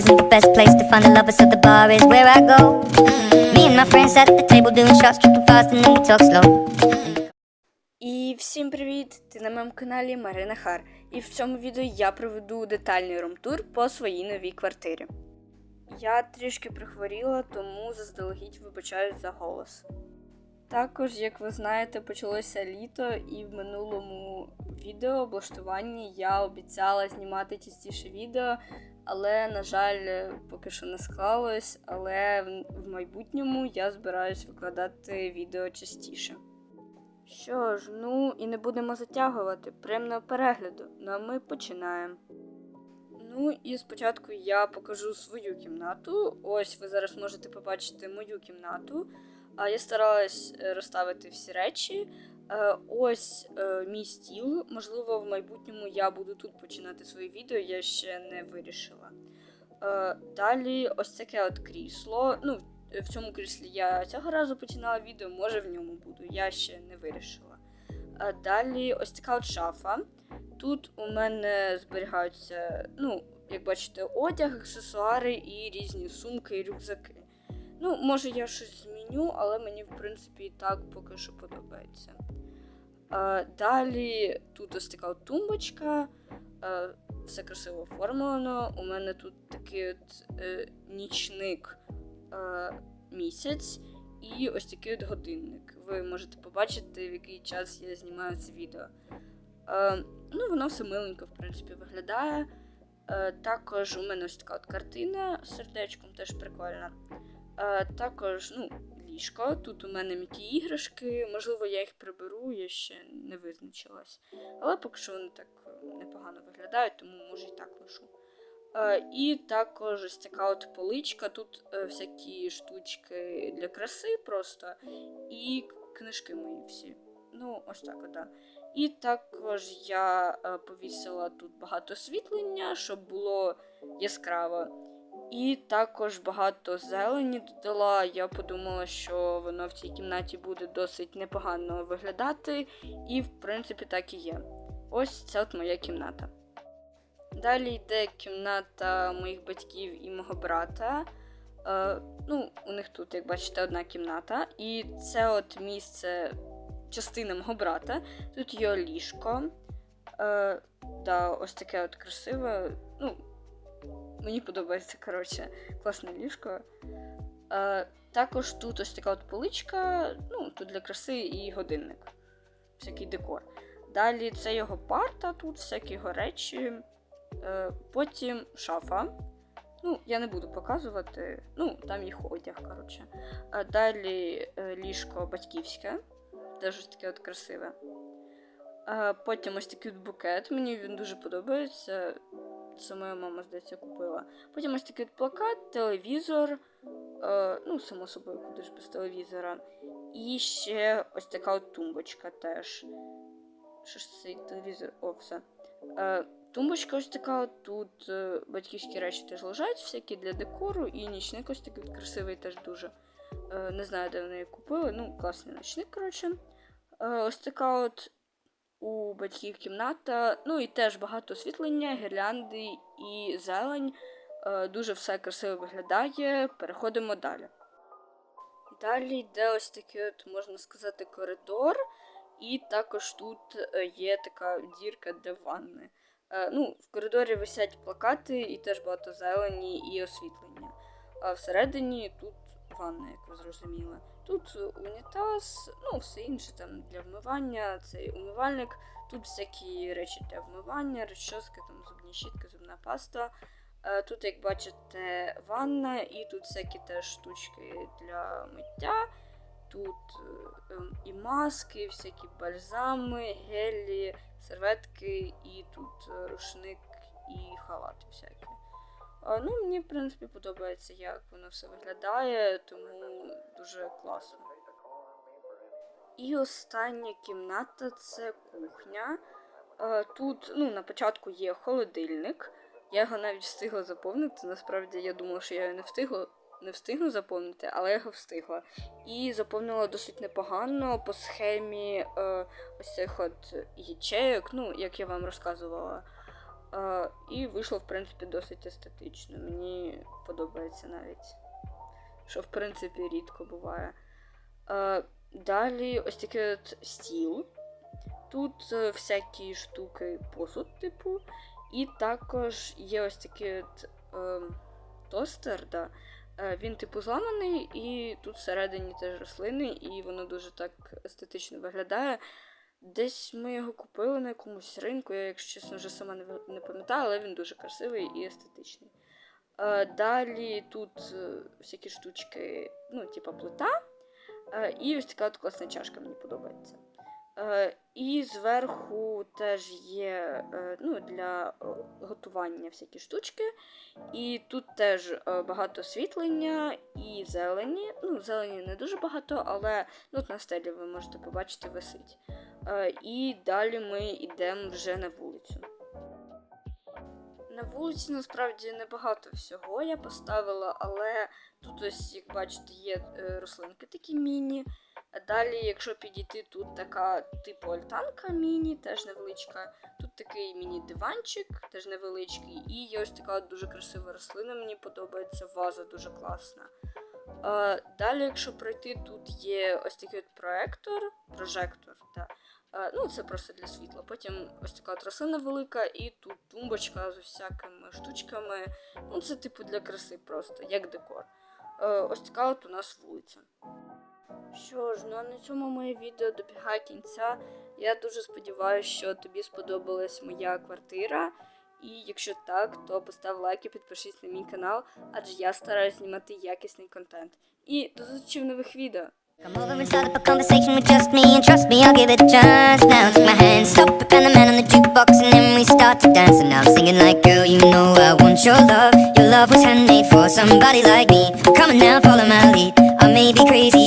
isn't the best place to find a lover, so the bar is where I go. Me and my friends at the table doing shots, tripping fast, and then we talk slow. І всім привіт! Ти на моєму каналі Марина Хар. І в цьому відео я проведу детальний румтур по своїй новій квартирі. Я трішки прихворіла, тому заздалегідь вибачаюсь за голос. Також, як ви знаєте, почалося літо, і в минулому відео облаштуванні я обіцяла знімати частіше відео, але, на жаль, поки що не склалось. Але в- майбутньому я збираюсь викладати відео частіше. Що ж, ну і не будемо затягувати. Приємного перегляду. Ну а ми починаємо. Ну і спочатку я покажу свою кімнату. Ось ви зараз можете побачити мою кімнату. Я старалась е, розставити всі речі. Е, Ось е, мій стіл. Можливо, в майбутньому я буду тут починати своє відео, я ще не вирішила. Е, Далі ось таке от крісло. Ну, в цьому кріслі я цього разу починала відео, може в ньому буду, я ще не вирішила. Далі ось така от шафа. Тут у мене зберігаються, ну, як бачите, одяг, аксесуари і різні сумки і рюкзаки. Ну, може, я щось зміню, але мені, в принципі, і так поки що подобається. А, далі тут ось така от тумбочка. Все красиво оформлено. У мене тут такий от е, нічник е, місяць і ось такий от годинник. Ви можете побачити, в який час я знімаю це відео. Е, ну, воно все миленько, в принципі, виглядає. Е, також у мене ось така от картина з сердечком, теж прикольна. Е, також, ну, ліжко. Тут у мене м'які іграшки. Можливо, я їх приберу, я ще не визначилась. Але поки що вони так е, непогано виглядають, тому може і так лишу. Е, і також ось така от поличка. Тут е, всякі штучки для краси просто. І книжки мої всі. Ну, ось так, от, да. І також я повісила тут багато освітлення, щоб було яскраво. І також багато зелені додала. Я подумала, що воно в цій кімнаті буде досить непогано виглядати, і в принципі так і є. Ось це от моя кімната. Далі йде кімната моїх батьків і мого брата. Е, ну, у них тут, як бачите, одна кімната. І це от місце, частина мого брата. Тут є ліжко. Е, да, ось таке от красиве. Ну, мені подобається, коротше, класне ліжко. Е, також тут ось така от поличка, ну, тут для краси і годинник. Всякий декор. Далі це його парта, тут всякі його речі. Е, потім шафа. Ну, я не буду показувати. Ну, там їх одяг, коротше. А далі е, ліжко батьківське. Теж таке от красиве. А потім ось такий от букет. Мені він дуже подобається. Це моя мама, здається, купила. Потім ось такий плакат, телевізор. Е, ну, само собою, куди ж без телевізора. І ще ось така от тумбочка теж. Що ж цей телевізор? О, все. Е, Тумбочка ось така, тут е, батьківські речі теж лежать, всякі для декору, і нічник ось такий красивий теж дуже. Е, не знаю, де вони її купили. Ну, класний ночник, коротше. Е, ось така от у батьків кімната. Ну і теж багато освітлення, гірлянди і зелень. Е, дуже все красиво виглядає. Переходимо далі. Далі йде ось такий, от, можна сказати, коридор, і також тут е, є така дірка для ванни. Е, ну, в коридорі висять плакати і теж багато зелені і освітлення. А всередині тут ванна, як ви зрозуміли. Тут унітаз, ну, все інше там для вмивання, цей умивальник. Тут всякі речі для вмивання, розчоски, там зубні щітки, зубна паста. Е, Тут, як бачите, ванна, і тут всякі теж штучки для миття. Тут е, ем, і маски, всякі бальзами, гелі, серветки, і тут е, рушник і халати всякі. Ну, мені, в принципі, подобається, як воно все виглядає, тому дуже класно. І остання кімната це кухня. Тут ну, на початку є холодильник. Я його навіть встигла заповнити. Насправді я думала, що я його не встигла. Не встигну заповнити, але я його встигла. І заповнила досить непогано по схемі е, ось цих от ячеїк, ну, як я вам розказувала. І вийшло, в принципі, досить естетично. Мені подобається навіть. Що, в принципі, рідко буває. Далі ось такий от стіл. Тут е, всякі штуки, посуд, типу. І також є ось такий от, е, тостер, да. Е, Він типу зламаний, і тут всередині теж рослини, і воно дуже так естетично виглядає. Десь ми його купили на якомусь ринку, я, якщо чесно, вже сама не, пам'ятаю, але він дуже красивий і естетичний. Е, далі тут е, всякі штучки, ну, типа плита. Е, і ось така от класна чашка, мені подобається. І зверху теж є ну, для готування всякі штучки. І тут теж багато освітлення і зелені. Ну, зелені не дуже багато, але ну, на стелі ви можете побачити висить. Е, і далі ми йдемо вже на вулицю. На вулиці насправді небагато всього я поставила, але тут ось, як бачите, є е, рослинки такі міні. Далі, якщо підійти, тут така типу альтанка міні, теж невеличка. Тут такий міні-диванчик, теж невеличкий. І є ось така дуже красива рослина, мені подобається, ваза дуже класна. Е, далі, якщо пройти, тут є ось такий от проектор, прожектор. Да. Е, ну, це просто для світла. Потім ось така от велика, і тут тумбочка з усякими штучками. Ну, це типу для краси просто, як декор. Е, ось така от у нас вулиця. Що ж, ну а на цьому моє відео добігає кінця. Я дуже сподіваюся, що тобі сподобалась моя квартира. І якщо так, то постав лайк і підпишись на мій канал, адже я стараюсь знімати якісний контент. І до зустрічі в нових відео. Come over and start up a conversation with just me And trust me, I'll give it a chance. Now take my hand, stop it, and the man on the jukebox And then we start to dance. And now I'm singing like Girl, you know I want your love. Your love was handmade for somebody like me. Come on now, follow my lead. I may be crazy,